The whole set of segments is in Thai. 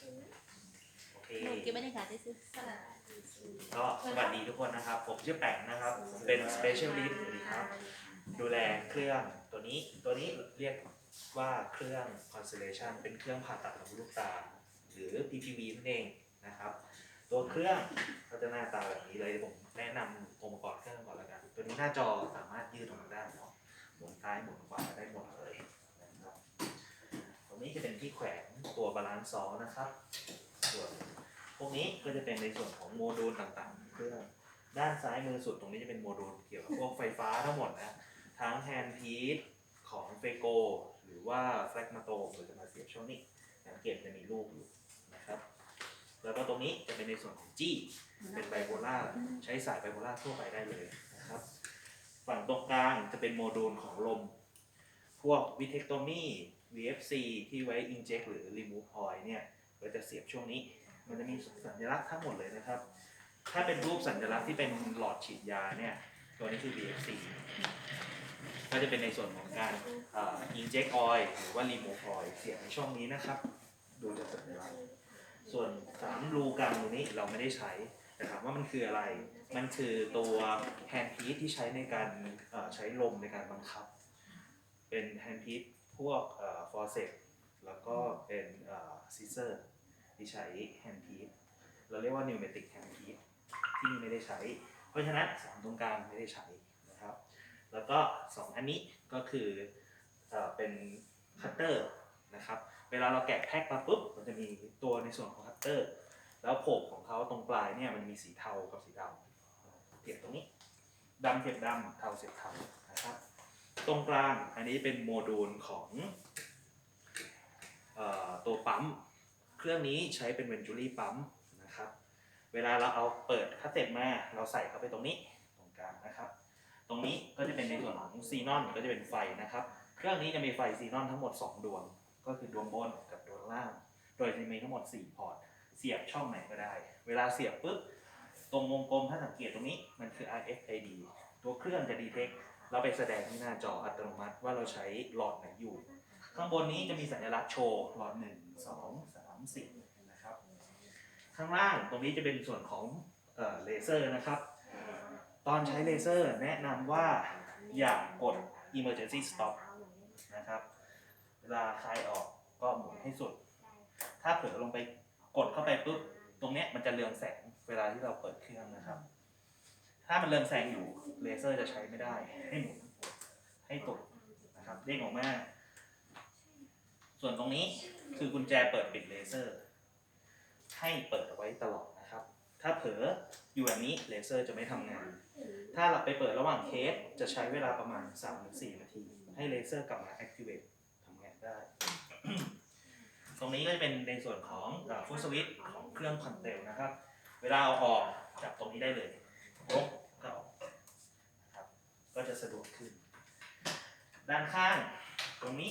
หนูเก็บบรรยากาศได้ซื้อก็สวัสดีทุกคนนะครับ ผมชื่อแปงนะครับเป็น specialist ครับ ดูแลเครื่องตัวนี้ ตัวนี้เรียกว่าเครื่อง constellation เป็นเครื่องผ่าตัดทางลูกตา หรือ PPV นั่นเองนะครับ ตัวเครื่องก็จะหน้าตาแบบนี้เลยเดี๋ยวผมแนะนำองค์ประกอบเครื่องก่อนแล้วกัน ตัวนี้หน้าจอสามารถยืดออกมาได้เนาะ หมุนซ้ายหมุนขวาได้หมดเลยนะครับตรงนี้จะเป็นที่แขวน ตัวบาลานซ์ซอนะครับส่วนพวกนี้ก็จะเป็นในส่วนของโมดูลต่างๆเครื่อด้านซ้ายมือสุดตรงนี้จะเป็นโมดูลเกี่ยวกับพวกไฟฟ้าทั้งหมดนะ ทั้งแฮนด์พีซของเฟโกหรือว่าแฟลกมาโตเราจะมาเสียบช่องนี้สังเกตจะมีรูปอยู่นะครับ แล้วก็ตรงนี้จะเป็นในส่วนของจี้ เป็นไบโพล่าใช้สายไบโพล่าทั่วไปได้เลยนะครับ ฝั่งตรงกลางจะเป็นโมดูลของลม พวกวิเทคโตมี VFC ที่ไว้ inject หรือ remove oil เนี่ยก็จะเสียบช่วงนี้ มันจะมีสัญลักษณ์ทั้งหมดเลยนะครับ ถ้าเป็นรูปสัญลักษณ์ที่เป็นหลอดฉีดยาเนี่ยตัวนี้คือ VFC ก็จะเป็นในส่วนของการอ่อ inject oil หรือว่า remove oil เสียบในช่องนี้นะครับ ดูจากสัญลักษณ์ส่วนสามรูกลางตรงนี้เราไม่ได้ใช้ แต่ถามว่ามันคืออะไร มันคือตัวแฮนด์พีซที่ใช้ในการใช้ลมในการบังคับ เป็นแฮนด์พีซ พวกฟอร์เซปแล้วก็เป็นซิเซอร์ที่ใช้แฮนด์พีซเราเรียกว่านิวเมติกแฮนด์พีซที่นี่ไม่ได้ใช้ เพราะฉะนั้นสองตรงกลางไม่ได้ใช้นะครับ แล้วก็สองอันนี้ก็คือเอ่อเป็นคัตเตอร์นะครับ เวลาเราแกะแพ็คมาปุ๊บ มันจะมีตัวในส่วนของคัตเตอร์ แล้วโผกของเขาตรงปลายเนี่ยมันมีสีเทากับสีดำเทียบตรงนี้ดำเทียบดำเทาเทียบเทานะครับ ตรงกลางอันนี้เป็นโมดูลของออตัวปั๊ม เครื่องนี้ใช้เป็นเวนจูรี่ปั๊มนะครับ เวลาเราเอาเปิดคัสเซ็ตมา เราใส่เข้าไปตรงนี้ตรงกลางนะครับ ตรงนี้ก็จะเป็นในส่วนของซีนอนก็จะเป็นไฟนะครับ เครื่องนี้จะมีไฟซีนอนทั้งหมด 2 ดวง ก็คือดวงบนกับดวงล่าง โดยจะมีทั้งหมด 4 พอร์ต เสียบช่องไหนก็ได้ เวลาเสียบปุ๊บ ตรงวงกลมถ้าสังเกตตรงนี้มันคือ RFID ตัวเครื่องจะดีเทค เราไปแสดงที่หน้าจออัตโนมัติว่าเราใช้หลอดไหนอยู่ ข้างบนนี้จะมีสัญลักษณ์โชว์หลอด 1 2 3 4นะครับ ข้างล่างตรงนี้จะเป็นส่วนของเอ่อเลเซอร์นะครับ ตอนใช้เลเซอร์แนะนำว่าอย่ากด emergency stop นะครับเวลาคลายออกก็หมุนให้สุด ถ้าเผลอลงไปกดเข้าไปปุ๊บ ตรงเนี้ยมันจะเรืองแสงเวลาที่เราเปิดเครื่องนะครับ ถ้ามันเรืองแสงอยู่เลเซอร์จะใช้ไม่ได้ ให้หมุนให้ตกนะครับเด้งออกมา ส่วนตรงนี้คือกุญแจเปิดปิดเลเซอร์ ให้เปิดไว้ตลอดนะครับ ถ้าเผลออยู่แบบนี้เลเซอร์จะไม่ทำงาน ถ้าเราไปเปิดระหว่างเคสจะใช้เวลาประมาณ 3-4 นาที ให้เลเซอร์กลับมา activate ทำงานได้ ตรงนี้ก็จะเป็นในส่วนของฟุตสวิตของเครื่องคอนเทลนะครับ เวลาเอาออกจับตรงนี้ได้เลยกก็ออกนะครับ ก็จะ สะดวกขึ้น ด้านข้างตรงนี้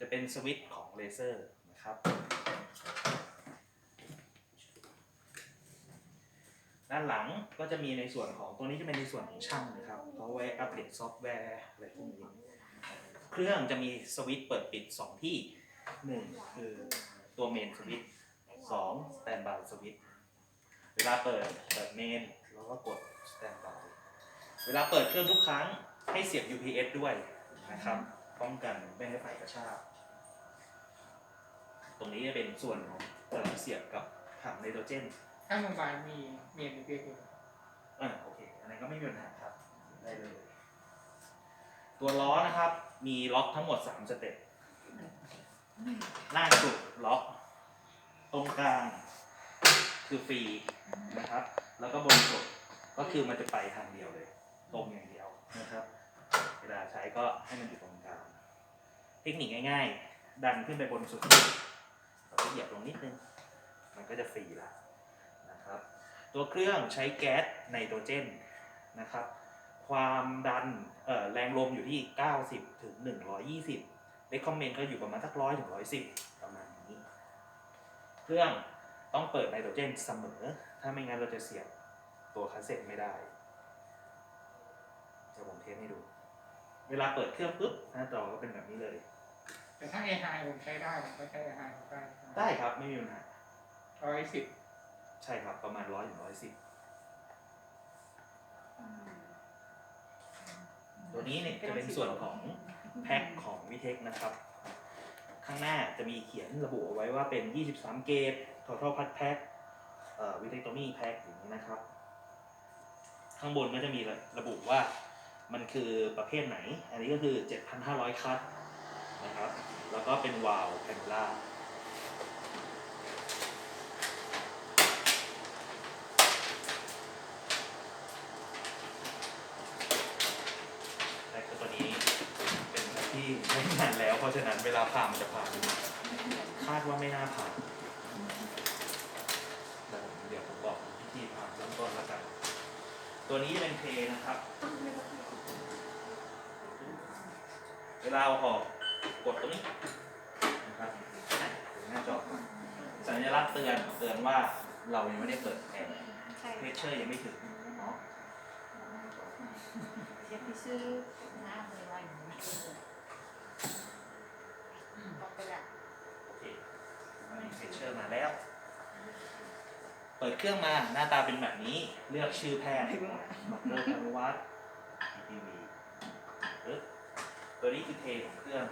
จะเป็นสวิตช์ของเลเซอร์นะครับ ด้านหลังก็จะมีในส่วนของตัวนี้จะเป็นในส่วนของช่างนะครับเขาไว้อัปเดตซอฟต์แวร์อะไรพวกนี้ เครื่องจะมีสวิตช์เปิดปิด 2 ที่ 1 คือตัวเมนสวิตช์2สแตนบายสวิตช์เวลาเปิดเปิดเมนแล้วก็กดสแตนบาย วลาเปิดเครื่องทุกครั้งให้เสียบ UPS ด้วยนะครับ ป้องกันไม่ให้ไฟกระชากตรงนี้จะเป็นส่วนของเอ่อเสียบกับถังไนโตรเจนถ้าโรงพยาบาลมีเมียนเปียกอยู่อ่าโอเค อันนั้นก็ไม่มีปัญหาครับ ได้เลย ตัวล้อนะครับ มีล็อกทั้งหมด 3 สเต็ปล่างสุดล็อก ตรงกลางคือฟรีนะครับ แล้วก็บนสุดก็คือมันจะไปทางเดียวเลย ตรงอย่างเดียวนะครับ เวลาใช้ก็ให้มันอยู่ตรงกลางเทคนิคง่าย ๆ ดันขึ้นไปบนสุดเราก็เหยียบลงนิดนึง มันก็จะฟรีละนะครับ ตัวเครื่องใช้แก๊สไนโตรเจนนะครับ ความดันแรงลมอยู่ที่ 90 ถึง 120เลคคอมเมนต์ก็อยู่ประมาณสักร้อยถึงร้อยสิบประมาณนี้ เครื่องต้องเปิดไนโตรเจนเสมอ ถ้าไม่งั้นเราจะเสียบตัวคาสเซ็ตไม่ได้ จะผมเทสให้ดู เวลาเปิดเครื่องปุ๊บหน้าจอก็เป็นแบบนี้เลย แต่ถ้าเอไฮผมใช้ได้ผมก็ใช้เอไฮได้ได้ครับไม่มีปัญหาร้อยสิบใช่ครับประมาณร้อยถึงร้อยสิบตัวนี้เนี่ยจะเป็นส่วนของแพ็คของวิเทคนะครับ ข้างหน้าจะมีเขียนระบุเอาไว้ว่าเป็น 23 เกต total พัดแพ็คเอ่อวิเทคโตมี่แพ็คอย่างนี้นะครับ ข้างบนก็จะมีระบุว่า มันคือประเภทไหน อันนี้ก็คือ 7,500 คัตนะครับ แล้วก็เป็นวาล์วแพนล่าแต่ตัวนี้เป็นที่ไม่นานแล้ว เพราะฉะนั้นเวลาผ่ามันจะผ่านคาดว่าไม่น่าผ่านแต่ผมเดี๋ยวผมบอกวิธีผ่านเริ่มต้นแล้วกัน ตัวนี้จะเป็นเทนะครับ เวลาเอาออกกดตรงนี้นะครับถึงหน้าจอก่อนสัญลักษณ์เตือนเตือนว่าเรายังไม่ได้เปิดแอร์ใช่เพชเชอร์ยังไม่ถึงเนาะเชฟที่ชื่อน้ำเลยว่าอย่างนี้บอกไปละโอเคอันนี้เพชเชอร์มาแล้ว เปิดเครื่องมาหน้าตาเป็นแบบนี้ เลือกชื่อแพทย์มาเลือกอนุวัตทีวีปึ๊บตัวนี้คือเทของเครื่อง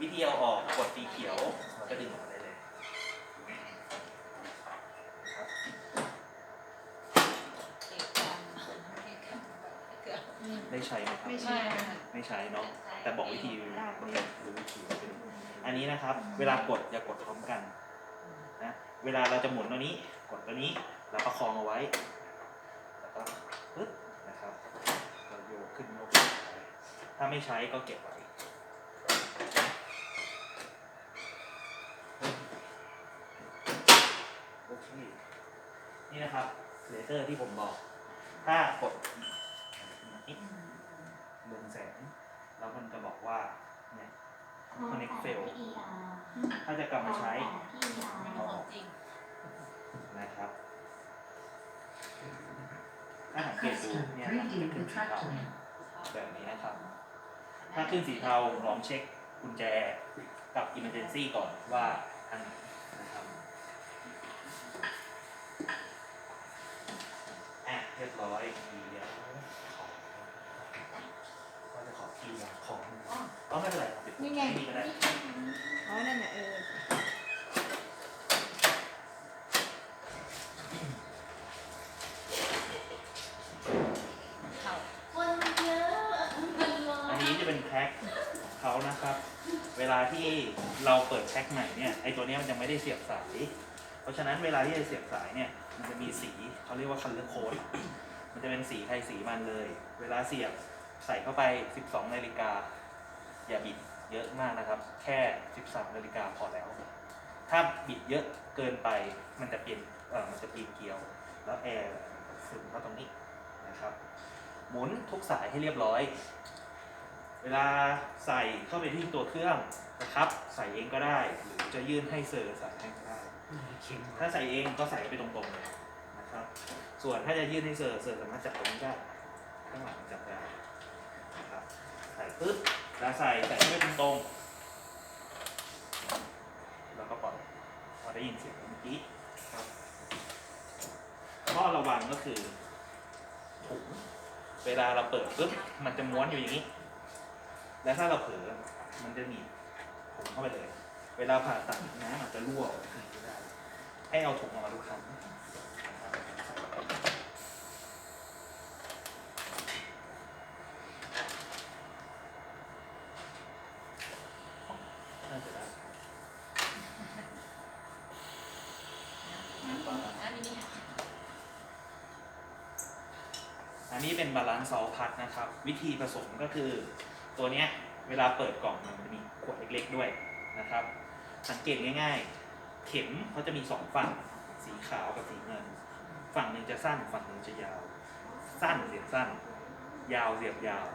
วิธีเอาออกกดสีเขียวมันก็ดึงออกมาได้เลยครับเอกการเอกการเกือบได้ใช้ไหมครับไม่ใช่ค่ะไม่ใช้เนาะแต่บอกวิธีรู้วิธีเป็นอันนี้นะครับ เวลากดอย่ากดพร้อมกันนะเวลาเราจะหมุนตัวนี้ กดตัวนี้แล้วประคองเอาไว้ แล้วก็ปึ๊บนะครับเราโยกขึ้นโยกลงไปถ้าไม่ใช้ก็เก็บไว้โอเคนี่นะครับเลเซอร์ที่ผมบอก ถ้ากดนิดเรืองแสง แล้วมันจะบอกว่าเนี่ย connect fail ถ้าจะกลับมาใช้ของจริง นะครับถ้าสังเกตดูเนี่ยครับจะขึ้นสีเทาแบบนี้นะครับ ถ้าขึ้นสีเทาลองเช็คกุญแจกับ emergency ก่อนว่าทางไหนนะครับอะเรียบร้อยเดี๋ยวขอก็จะขอคีย์วางของอ๋อไม่เป็นไรครับเดี๋ยวผมนี่ไง นี่ก็ได้ อ๋อ นั่นน่ะเออ ที่เราเปิดแพ็คใหม่เนี่ยไอตัวเนี้ยมันยังไม่ได้เสียบสาย เพราะฉะนั้นเวลาที่จะเสียบสายเนี่ยมันจะมีสีเขาเรียกว่า color code มันจะเป็นสีใครสีมันเลย เวลาเสียบใส่เข้าไป 12นาฬิกาอย่าบิดเยอะมากนะครับ แค่ 13นาฬิกาพอแล้ว ถ้าบิดเยอะเกินไปมันจะเปลี่ยนเออมันจะปีนเกลียว แล้วแอร์ซึมเข้าตรงนี้นะครับ หมุนทุกสายให้เรียบร้อย เวลาใส่เข้าไปที่ตัวเครื่องนะครับ ใส่เองก็ได้หรือจะยื่นให้เซอร์ใส่ให้ก็ได้ ถ้าใส่เองก็ใส่ไปตรงๆเลยนะครับ ส่วนถ้าจะยื่นให้เซอร์เซอร์สามารถจับตรงนี้ได้ข้างหลังจับได้นะครับใส่ปึ๊บแล้วใส่ใส่ให้ไปตรงๆแล้วก็ปล่อยพอได้ยินเสียงเมื่อกี้ครับข้อระวังก็คือถุงเวลาเราเปิดปึ๊บมันจะม้วนอยู่อย่างนี้ แล้วถ้าเราเผลอมันจะหนีบถุงเข้าไปเลย เวลาผ่าตัดน้ำอาจจะรั่วออกมาได้ให้เอาถุงออกมาทุกครั้งน่าจะได้อันนี้อันนี้เป็นบาลานซ์ซอลพัดนะครับ วิธีผสมก็คือ ตัวเนี้ยเวลาเปิดกล่องมันจะมีขวดเล็กๆด้วยนะครับ สังเกตง่าย ๆ เข็มเขาจะมีสองฝั่งสีขาวกับสีเงิน ฝั่งหนึ่งจะสั้นฝั่งหนึ่งจะยาว สั้นเสียบสั้น ยาวเสียบยาว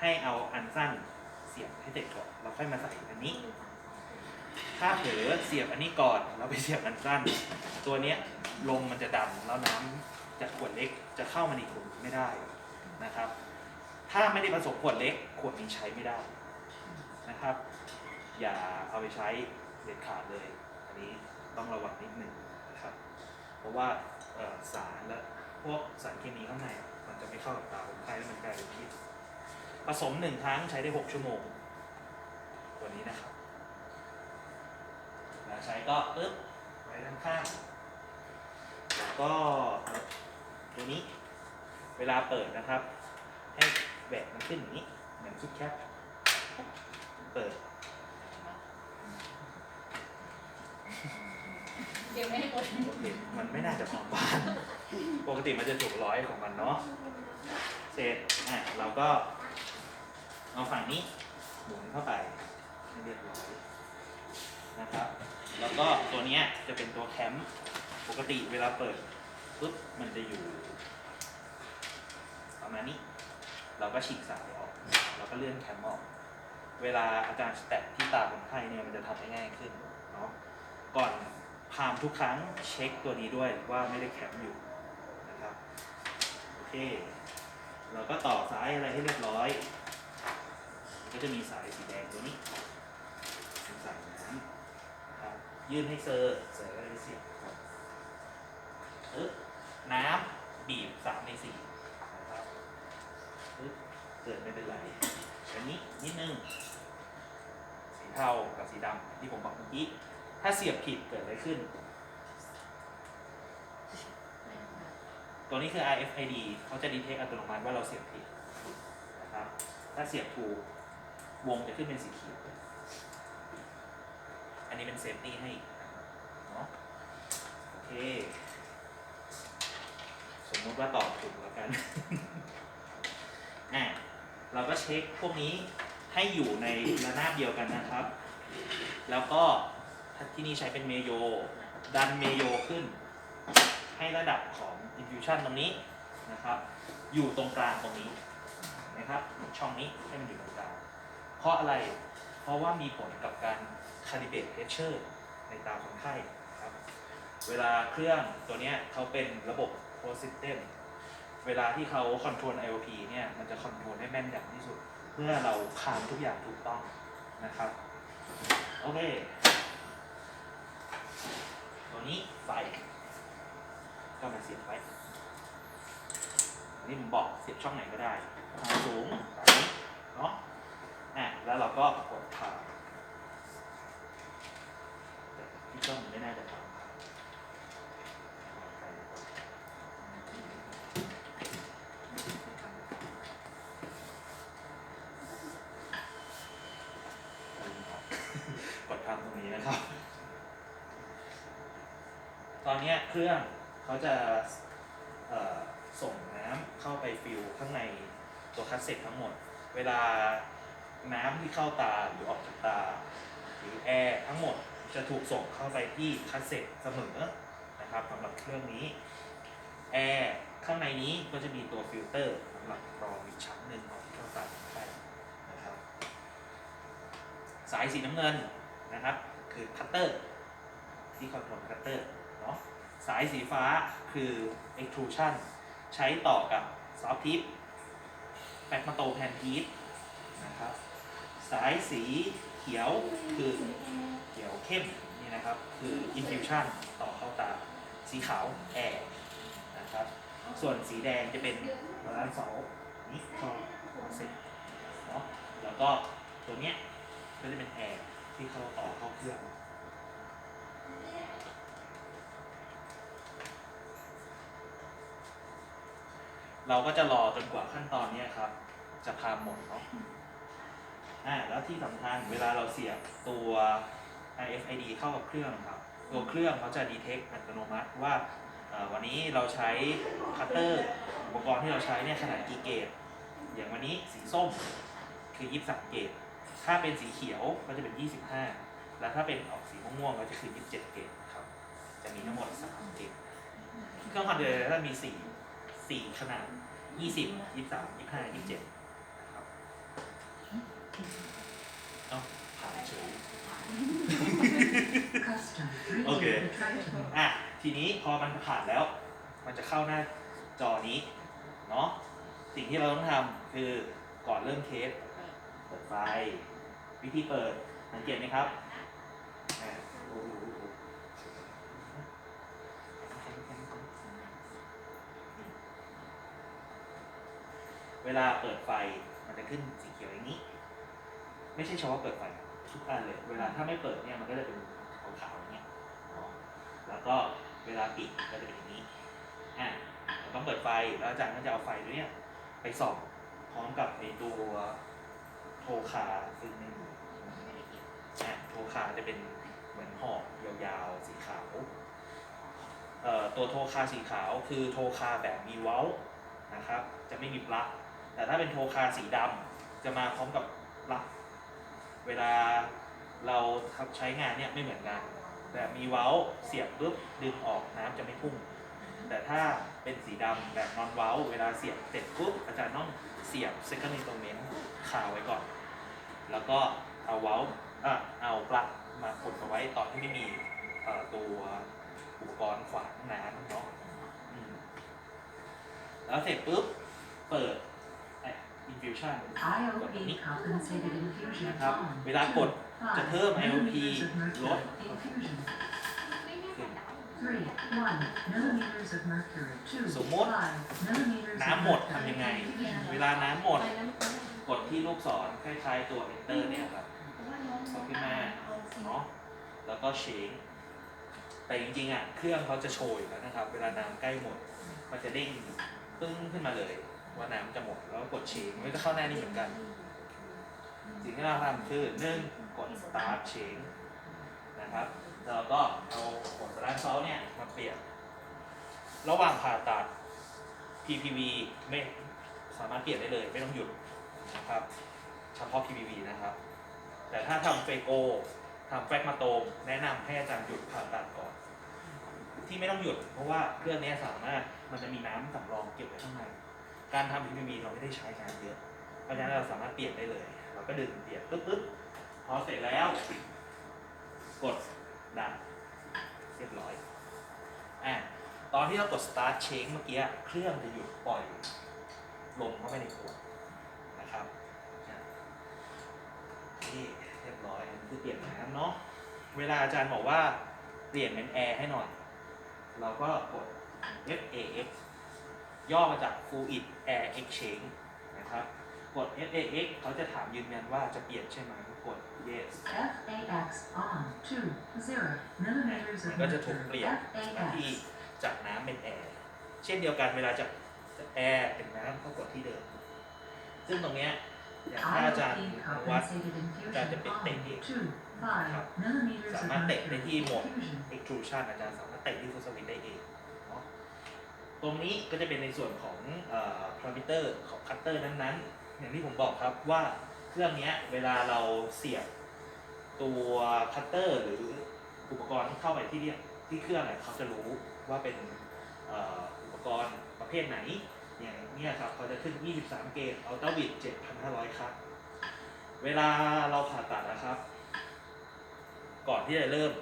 ให้เอาอันสั้นเสียบให้เสร็จก่อนเราค่อยมาใส่อันนี้ ถ้าเผลอเสียบอันนี้ก่อนเราไปเสียบอันสั้น ตัวเนี้ยลมมันจะดันแล้วน้ำจากขวดเล็กจะเข้ามาในขวดไม่ได้นะครับ ถ้าไม่ได้ผสมขวดเล็ก ขวดนี้ใช้ไม่ได้นะครับ อย่าเอาไปใช้เด็ดขาดเลย อันนี้ต้องระวังนิดนึงนะครับ เพราะว่าสารและพวกสารเคมีข้างในมันจะไม่เข้ากับตาคนไข้แล้วมันกลายเป็นพิษผสมหนึ่งครั้งใช้ได้ 6 ชั่วโมงตัวนี้นะครับแล้วใช้ก็ปึ๊บไว้ด้านข้างแล้วก็ตัวนี้เวลาเปิดนะครับ ให้ แบกมันขึ้นอย่างนี้เหมือนคิดแคปเปิดเดี๋ยวไม่โดนมันไม่น่าจะพร้อบ้านปกติมันจะถูกร้อยของมันเนาะเสร็จอะเราก็ เอาฝั่งนี้หมุนเข้าไปให้เรียบร้อยนะครับ แล้วก็ตัวเนี้ยจะเป็นตัวแคมป์ปกติเวลาเปิดปุ๊บมันจะอยู่ เราก็ฉีกสายออกเราก็เลื่อนแคมป์ออก เวลาอาจารย์แตทที่ตาคนไข้เนี่ยมันจะทำให้ง่ายขึ้นเนาะก่อนพามทุกครั้งเช็คตัวนี้ด้วยว่าไม่ได้แคมป์อยู่นะครับโอเคเราก็ต่อสายอะไรให้เรียบร้อย ก็จะมีสายสีแดงตัวนี้เป็นสายน้ำครับยื่นให้เซอร์เซอร์ก็ได้เสียบเอ๊ะน้ำบีบสามในสี่นะครับเอ๊ะเกิดไม่เป็นไรอันนี้นิดนึง สีเทากับสีดำที่ผมบอกเมื่อกี้ ถ้าเสียบผิดเกิดอะไรขึ้น ตัวนี้คือ RFID เขาจะดีเทคอัตโนมัติว่าเราเสียบผิดนะครับ ถ้าเสียบถูกวงจะขึ้นเป็นสีเขียว อันนี้เป็นเซฟตี้ให้เนาะโอเค สมมติว่าตอบถูกแล้วกัน อะ เราก็เช็คพวกนี้ให้อยู่ในระนาบเดียวกันนะครับ แล้วก็ที่นี่ใช้เป็นเมโย ดันเมโยขึ้น ให้ระดับของ infusion ตรงนี้นะครับ อยู่ตรงกลางตรงนี้นะครับ ช่องนี้ให้มันอยู่ตรงกลาง เพราะอะไร เพราะว่ามีผลกับการ calibrate pressure ในตาคนไข้ครับ เวลาเครื่องตัวนี้เขาเป็นระบบ closed system เวลาที่เขา control IOP เนี่ยมันจะ control ได้แม่นยำที่สุดเพื่อเราคามทุกอย่างถูกต้องนะครับโอเคตัวนี้ไฟก็มาเสียบไว้อันนี้ผมบอกเสียบช่องไหนก็ได้ทางสูงแบบนี้เนาะอะแล้วเราก็กดผ่านที่ช่องไม่น่าจะทำกดทำตรงนี้นะครับ ตอนเนี้ยเค รื่องเขาจะส่งน้ำเข้าไปฟิลข้างในตัวคัสเซ็ตทั้งหมด เวลาน้ำที่เข้าตาหรือออกจากตา หรือแอร์ทั้งหมดจะถูกส่งเข้าไปที่คัสเซ็ตเสมอนะครับสำหรับเครื่องนี้แอร์ข้างในนี้ก็จะมีตัวฟิลเตอร์สำหรับรองอีกชั้นหนึ่งของที่เข้าตาไข้นะครับสายสีน้ำเงินนะครับคือคัตเตอร์ที่คอนโทรลคัตเตอร์เนาะ สายสีฟ้าคือ extrusion ใช้ต่อกับ soft tip แฟกมาโตแพนทีสนะครับ สายสีเขียวคือเขียวเข้มนี่นะครับ คือ infusion ต่อเข้าตา สีขาวแอร์นะครับ ส่วนสีแดงจะเป็นร้านเสานี่เข้าเสร็จเนาะแล้วก็ตัวเนี้ยก็จะเป็นแอร์ที่เข้าต่อเข้าเครื่อง เราก็จะรอจนกว่าขั้นตอนเนี้ครับ จะพามหมดเนาะอ่าแล้วที่สำคัญเวลาเราเสียบตัว RFID เข้ากับเครื่องครับ ตัวเครื่องเขาจะดีเทคอัตโนมัติว่าวันนี้เราใช้คัตเตอร์อุปกรณ์ที่เราใช้เนี่ยขนาดกี่เกตอย่างวันนี้สีส้มคือ 23 เกตถ้าเป็นสีเขียวก็จะเป็น 25 แล้วถ้าเป็นออกสีม่วงๆก็จะคือ 27 เกตครับ จะมีทั้งหมด 3 เกตเครื่องคอนเดอร์ถ้ามี4สี่ขนาด ยี่สิบยี่สามยี่ห้ายี่เจ็ดนะครับเอ้าผ่านเฉยโอเค อะ ทีนี้พอมันผ่านแล้ว มันจะเข้าหน้าจอนี้ เนาะ สิ่งที่เราต้องทำคือก่อนเริ่มเทสเปิดไฟ วิธีเปิด สังเกตไหมครับ เวลาเปิดไฟมันจะขึ้นสีเขียวอย่างนี้ ไม่ใช่เฉพาะเปิดไฟทุกอันเลย เวลาถ้าไม่เปิดเนี่ยมันก็จะเป็นขาวๆอย่างเงี้ยแล้วก็เวลาปิดก็จะเป็นอย่างนี้อะเราต้องเปิดไฟแล้วอาจารย์ก็จะเอาไฟตัวเนี้ยไปส่องพร้อมกับไอตัวโทคาซึ่งไม่มีอะโทคาจะเป็นเหมือนห่อยาวๆสีขาวเอ่อตัวโทคาสีขาวคือโทคาแบบมีเว้านะครับ จะไม่มีปลั๊ก แต่ถ้าเป็นโทคาสีดำจะมาพร้อมกับปลั๊กเวลาเราใช้งานเนี่ยไม่เหมือนกันแบบมีเว้าเสียบปุ๊บดึงออกน้ำจะไม่พุ่ง แต่ถ้าเป็นสีดำแบบนอนเว้า เวลาเสียบเสร็จปุ๊บอาจารย์ต้องเสียบ second instrument คาไว้ก่อน แล้วก็เอาเว้าอะเอาปลั๊กมากดเอาไว้ตอนที่ไม่มีตัวอุปกรณ์ขวางน้ำเนาะแล้วเสร็จปุ๊บเปิด infusion IOP compensated infusion นะครับ on เวลากด two, จะ five เพิ่ม IOP millimeters of ลด mercury infusion. ไม่แน่ใจนะ Three, one millimeters of mercury. Two, สมมติ five millimeters of น้ำหมด mercury ทำยังไง infusion. เวลาน้ำหมดไปแล้วมันกดที่ลูกศรคล้ายๆตัว enter เนี่ยครับว่าน้องกดขึ้นมาเนาะแล้วก็เชงแต่จริงๆอะเครื่องเขาจะโชว์อยู่แล้วนะครับ เวลาน้ำใกล้หมด มันจะเด้งปึ้งขึ้นมาเลย ว่าน้ำจะหมดแล้วกดเชงมันก็เข้าหน้านี้เหมือนกัน สิ่งที่เราทำคือหนึ่งกด start change นะครับแล้วเราก็เอาผลสารซอลเนี่ยมาเปลี่ยน ระหว่างผ่าตัด PPV ไม่สามารถเปลี่ยนได้เลยไม่ต้องหยุดนะครับ เฉพาะ PPV นะครับ แต่ถ้าทำเฟโกทำแฟกมาโตมแนะนำให้อาจารย์หยุดผ่าตัดก่อน ที่ไม่ต้องหยุดเพราะว่าเครื่องนี้สามารถมันจะมีน้ำสำรองเก็บไว้ข้างใน การทำ PPV เราไม่ได้ใช้น้ำเยอะเพราะฉะนั้นเราสามารถเปลี่ยนได้เลย เราก็ดึงเปลี่ยนปึ๊บปึ๊บพอเสร็จแล้ว กดดันเรียบร้อยอะตอนที่เรากด start change เมื่อกี้ เครื่องจะหยุดปล่อยลมเข้าไปในขวดนะครับนี่เรียบร้อยคือเปลี่ยนน้ำเนาะเวลาอาจารย์บอกว่าเปลี่ยนเป็นแอร์ให้หน่อย เราก็กด FAX ย่อมาจาก Fluid Air Exchange นะครับ กด FAX เขาจะถามยืนยันว่าจะเปลี่ยนใช่ไหมกด yes FAX on two, zero millimeters มัน of ก็จะถูกเปลี่ mercury. ยนหน้าที่ FAX. จากน้ำเป็นแอร์ เช่นเดียวกันเวลาจากแอร์เป็นน้ำก็กดที่เดิม ซึ่งตรงเนี้ยอย่างถ้าอาจารย์ IOP วัด compensated การจะ infusion เป็น on เตะเอง two, five millimeters สา of มารถเตะใน mercury ที่โหมด infusion. extrusion อาจารย์สามารถเตะที่ฟุตสวิตช์ได้เองเนาะ ตรงนี้ก็จะเป็นในส่วนของเอ่อพารามิเตอร์ของคัตเตอร์นั้นๆ อย่างที่ผมบอกครับว่าเครื่องนี้เวลาเราเสียบตัวคัตเตอร์หรืออุปกรณ์ที่เข้าไปที่เนี่ยที่เครื่องเนี่ยเขาจะรู้ว่าเป็นอุปกรณ์ประเภทไหน อย่างนี้ครับเขาจะขึ้น 23 เกตอัลต้าวิด7,500 ครับ เวลาเราผ่าตัดนะครับ ก่อนที่จะเริ่ม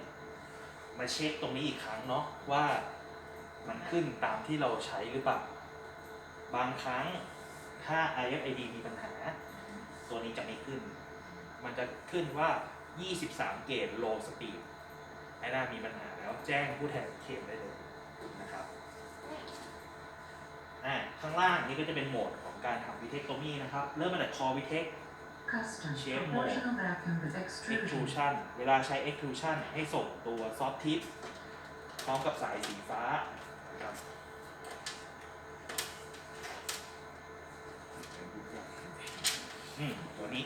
มาเช็คตรงนี้อีกครั้งเนาะว่า มันขึ้นตามที่เราใช้หรือเปล่า บางครั้งถ้า IFID มีปัญหา ตัวนี้จะไม่ขึ้น มันจะขึ้นว่า 23 เกต low speed ไอ้น่ามีปัญหาแล้วแจ้งผู้แทนเคลมได้เลยนะครับอ่าข้างล่างนี้ก็จะเป็นโหมดของการทำวิเทคโตมีนะครับ เริ่มมาจาก core วิเทค Custom Shape proportional vacuum with extrusion. extrusion เวลาใช้ extrusion ให้ส่งตัว soft tip พร้อมกับสายสีฟ้านะครับ ตัวนี้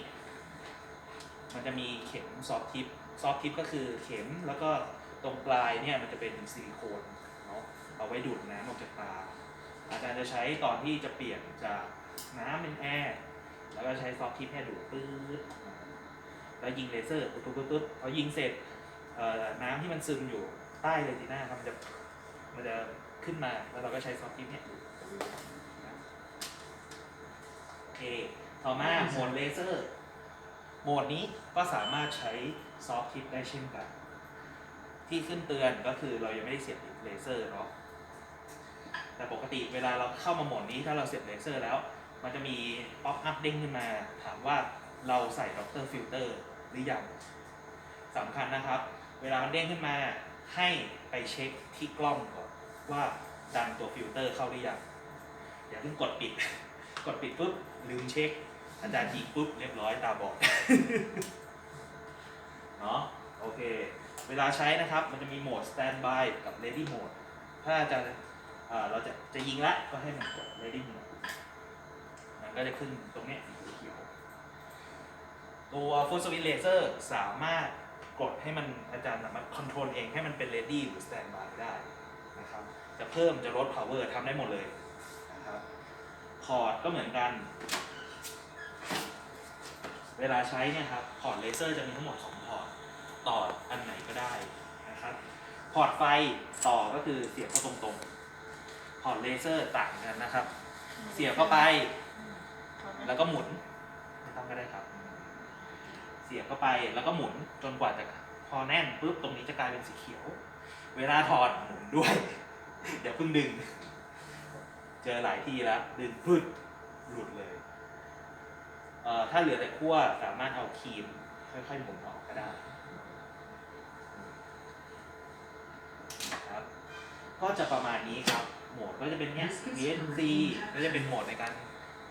มันจะมีเข็ม soft tip soft tip ก็คือเข็มแล้วก็ตรงปลายเนี่ยมันจะเป็นซิลิโคนเนาะเอาไว้ดูดน้ำออกจากตา อาจารย์จะใช้ตอนที่จะเปลี่ยนจากน้ำเป็นแอร์แล้วก็ใช้ซอฟทิปให้ดูดปื๊ดแล้วยิงเลเซอร์ปุ๊บปุ๊บปุ๊บปุ๊บพอยิงเสร็จน้ำที่มันซึมอยู่ใต้เลติน่าครับมันจะมันจะขึ้นมาแล้วเราก็ใช้ซอฟต์ทิปเนี่ยดูดโอเค ต่อมาโหมดเลเซอร์โหมดนี้ก็สามารถใช้ซอฟต์ทิปได้เช่นกัน ที่ขึ้นเตือนก็คือเรายังไม่ได้เสียบเลเซอร์เนาะแต่ปกติเวลาเราเข้ามาโหมดนี้ถ้าเราเสียบเลเซอร์แล้ว มันจะมีป๊อปอัพเด้งขึ้นมา ถามว่าเราใส่ด็อกเตอร์ฟิลเตอร์หรือยังสำคัญนะครับ เวลามันเด้งขึ้นมาให้ไปเช็คที่กล้องก่อนว่าดันตัวฟิลเตอร์เข้าหรือยังอย่าเพิ่งกดปิด กดปิดปุ๊บลืมเช็ค อาจารย์ยิงปุ๊บเรียบร้อยตาบอดเนาะโอเค เวลาใช้นะครับมันจะมีโหมด standby กับ ready mode ถ้าอาจารย์เอ่อเราจะจะยิงละก็ให้มันกด ready mode มันก็จะขึ้นตรงเนี้ยสีเขียวตัว full switch laser สามารถกดให้มันอาจารย์สามารถ control เองให้มันเป็น ready หรือ standby ได้นะครับจะเพิ่มจะลด power ทำได้หมดเลยนะครับพอร์ตก็เหมือนกัน เวลาใช้เนี่ยครับพอร์ตเลเซอร์จะมีทั้งหมด 2 พอร์ต ต่ออันไหนก็ได้นะครับ พอร์ตไฟต่อก็คือเสียบเข้าตรงๆ พอร์ตเลเซอร์ต่างกันนะครับ เสียบเข้าไป แล้วก็หมุนไม่ต้องก็ได้ครับ เสียบเข้าไปแล้วก็หมุนจนกว่าจะพอแน่นปุ๊บตรงนี้จะกลายเป็นสีเขียว เวลาถอดหมุนด้วย เดี๋ยวเพิ่งดึง เจอหลายที่แล้ว ดึงพึดหลุดเลย ถ้าเหลือแต่ขั้วสามารถเอาครีมค่อยๆหมุนออกก็ได้นะครับก็จะประมาณนี้ครับ โหมดก็จะเป็นเนี้ย VSC ก็จะเป็นโหมดในการ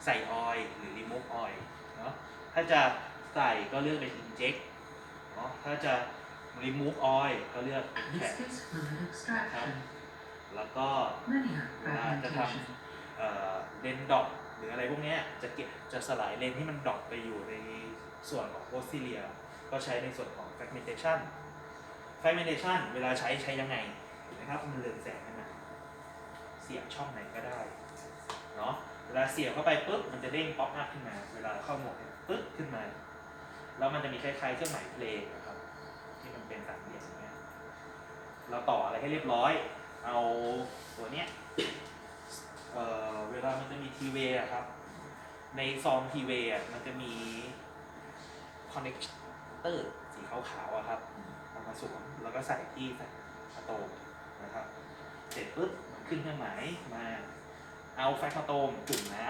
ใส่ออยล์หรือ remove oil เนาะถ้าจะใส่ก็เลือกเป็น inject เนาะถ้าจะ remove oil ก็เลือกเป็น cap Viscous fluid extraction. แล้วก็ Linear fragmentation. เอ่อเลนดอก หรืออะไรพวกนี้จะเก็บจะสลายเลนที่มันดอกไปอยู่ในส่วนของโพสซิเลียก็ใช้ในส่วนของ fragmentation fragmentation เวลาใช้ใช้ยังไงนไหมครับมันเรืองแสงขนมาเสียบช่องไหนก็ได้เนาะเวลาเสียบเข้าไปปุ๊บมันจะเด้งป๊อปอัพขึ้นมา เวลาเข้าโหมดปึ๊บขึ้นมา แล้วมันจะมีคล้ายๆเครื่องหมายเพลงนะครับ ที่มันเป็นสามเหลี่ยมอย่างเงี้ยเราต่ออะไรให้เรียบร้อย เอาตัวเนี้ยเอ่อ ลามันจะมีทีเวอะครับ ในซองทีเวอะมันจะมีคอนเนคเตอร์สีขาวๆอะครับเอามาสวมแล้วก็ใส่ที่ใส่อะโตมนะครับ เสร็จปุ๊บมันขึ้นเครื่องหมายมาเอาไฟคาโตมจุ่มน้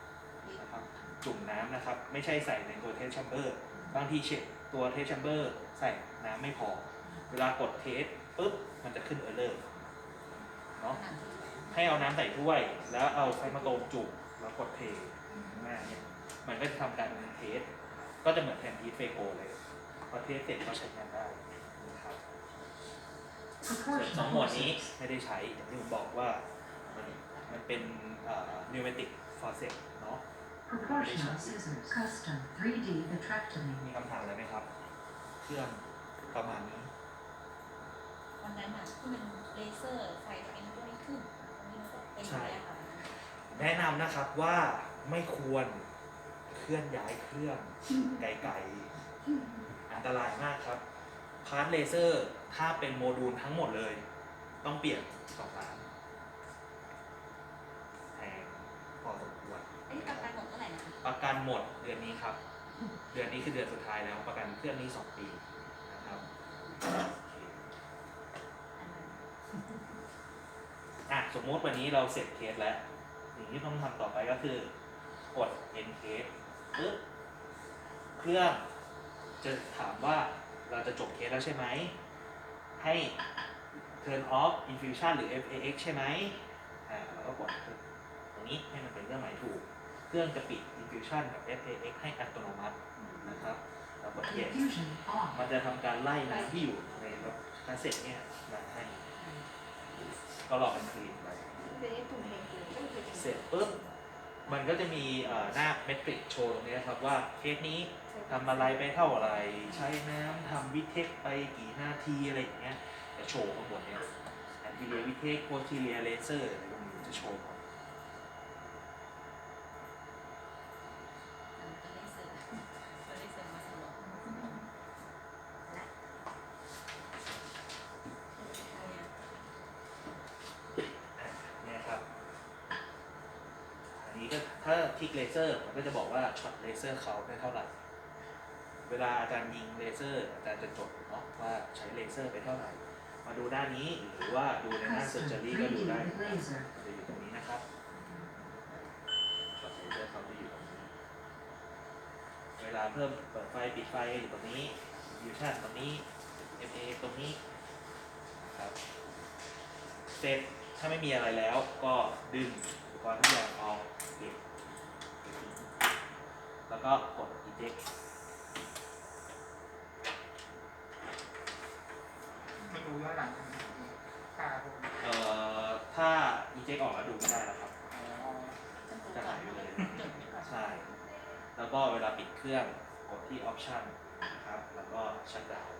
ำนะครับจุ่มน้ำนะครับ ไม่ใช่ใส่ในตัวเทสแชมเบอร์บางทีเช็คตัวเทสแชมเบอร์ใส่น้ำไม่พอ เวลากดเทสปุ๊บมันจะขึ้นเออร์เลอร์เนาะ ให้เอาน้ำใส่ถ้วย แล้วเอาไฟมาโตมจุ่มแล้วกดเทข้างหน้าเนี่ยมันก็จะทำการเป็นเทสก็จะเหมือนแทนทีสเฟโกเลยพอเทสเสร็จก็ใช้งานได้นะครับส่วนสอง Proportional หมวดนี้ forceps. ไม่ได้ใช้อย่างที่ผมบอกว่ามันมันเป็นนิวเมติกฟอร์เซตเนาะ Proportional scissors. Custom 3D vitrectomy. มีคำถามอะไรไหมครับเครื่องประมาณนี้วันนั้นอะที่มันเลเซอร์ไฟตัวเองก็ไม่ขึ้น ตรงนี้มันก็เป็นอย่างเงี้ยค่ะแนะนำนะครับว่าไม่ควรเคลื่อนย้ายเครื่องไกลๆอันตรายมากครับพาร์ทเลเซอร์ถ้าเป็นโมดูลทั้งหมดเลย ต้องเปลี่ยนสองล้านแพงพอสมควรไอ้ที่ประกันหมดเท่าไหร่นะคะประกันหมดเดือนนี้ครับ เดือนนี้คือเดือนสุดท้ายแล้วประกันเครื่องนี้สองปีนะครับโอเค อันนั้น อะส มมติวันนี้เราเสร็จเคสแล้ว สิ่งที่ต้องทำต่อไปก็คือกด end case ปึ๊บเครื่องจะถามว่าเราจะจบเคสแล้วใช่ไหม ให้ turn off infusion หรือ FAX ใช่ไหมอ่าเราก็กดตรงนี้ให้มันเป็นเครื่องหมายถูก เครื่องจะปิด infusion กับ FAX ให้อัตโนมัตินะครับเรากด yes Diffusion off. มันจะทำการไล่น้ำที่อยู่ในรถคาสเซ็ตเนี่ยมาให้ ก็รอมันคลีนไปเดี๋ยวนี้ตุ่มเพลงคือก็คือเสร็จปุ๊บมันก็จะมีเอ่อหน้าเมทริกโชว์ตรงนี้ครับว่าเคสนี้ทำอะไรไปเท่าไหร่ ใช้น้ำทำวิเทคไปกี่นาทีอะไรอย่างเงี้ยจะโชว์ข้างบนเนี้ยแอนติเลียวิเทคโพทีเลียเลเซอร์อะไรพวกนี้จะโชว์หมด เลเซอร์เลเซอร์มาสำรวจและเนี่ย เนี่ยครับ อันนี้ก็ถ้าคลิกเลเซอร์มันก็จะบอกว่าช็อตเลเซอ ร์เขาได้เท่าไหร่ เวลาอาจารย์ยิงเลเซอร์อาจารย์จะจดเนาะว่าใช้เลเซอร์ไปเท่าไหร่ มาดูด้านนี้หรือว่าดูในหน้าเซอร์เจอรี่ก็ดูได้ with laser. มันจะอยู่ตรงนี้นะครับช็อตเลเซอร์เขาจะอยู่ตรงนี้ เวลาเพิ่มเปิดไฟปิดไฟอยู่ตรงนี้ดิวชั่นตรงนี้ FA ตรงนี้ครับเสร็จถ้าไม่มีอะไรแล้วก็ดึงอุปกรณ์ทุกอย่างออกเก็บ แล้วก็กด eject ไม่รู้ย้อนหลังค่าพวกเอ่อถ้า eject ออกแล้วดูไม่ได้แล้วครับอ๋อจะดูจะก่อหานยไปเลยจดไว้ก่อนใช่ แล้วก็เวลาปิดเครื่องกดที่ option นะครับ แล้วก็ shut down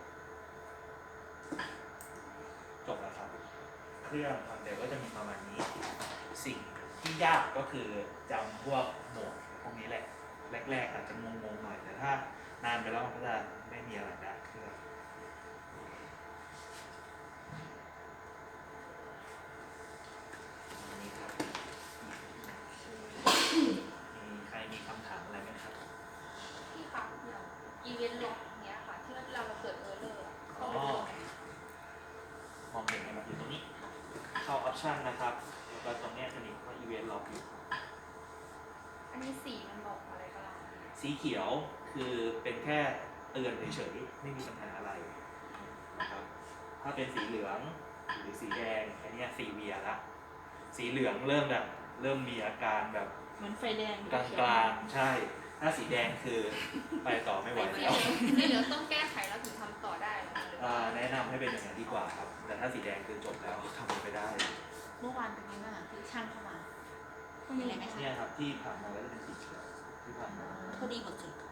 จบแล้วครับ เครื่องคอนเทนก็จะมีประมาณนี้ สิ่งที่ยากก็คือจำพวกโหมดพวกนี้แหละ แรกๆอาจจะงงๆหน่อยแต่ถ้านานไปแล้วมันก็จะไม่มีอะไรนะเครื่องอันนี้ครับมีใครมีคำถามอะไรไหมครับ ที่ค่ะอย่างอีเวนต์ล็อกเนี้ยค่ะ ที่เวลาเราเกิดเออร์เลอร์ อ๋อ มองเห็นไหมครับอยู่ตรงนี้ เข้าออปชันนะครับ แล้วก็ตรงเนี้ยจะมีว่า event log อยู่ อันนี้สีมันบอกอะไรก็ได้ สีเขียวคือเป็นแค่เตือนเฉยๆไม่มีปัญหาอะไรนะครับถ้าเป็นสีเหลืองหรือสีแดงอันเนี้ยสีเวียละสีเหลืองเริ่มแบบเริ่มมีอาการแบบเหมือนไฟแดงกลางๆใช่ ถ้าสีแดงคือไปต่อไม่ไหวสีแล้วเหลืองสีเหลืองต้องแก้ไขแล้วถึงทำต่อได้เหรอหรืออ่าว่าแนะนำให้เป็นอย่างนั้นดีกว่าครับ แต่ถ้าสีแดงคือจบแล้วทำไปได้ เมื่อวานเป็นไงบ้างอะที่ช่างเข้ามามีอะไรไหมคะเนี่ยครับที่ผ่านมาก็จะเป็นสีเขียว ที่ผ่าน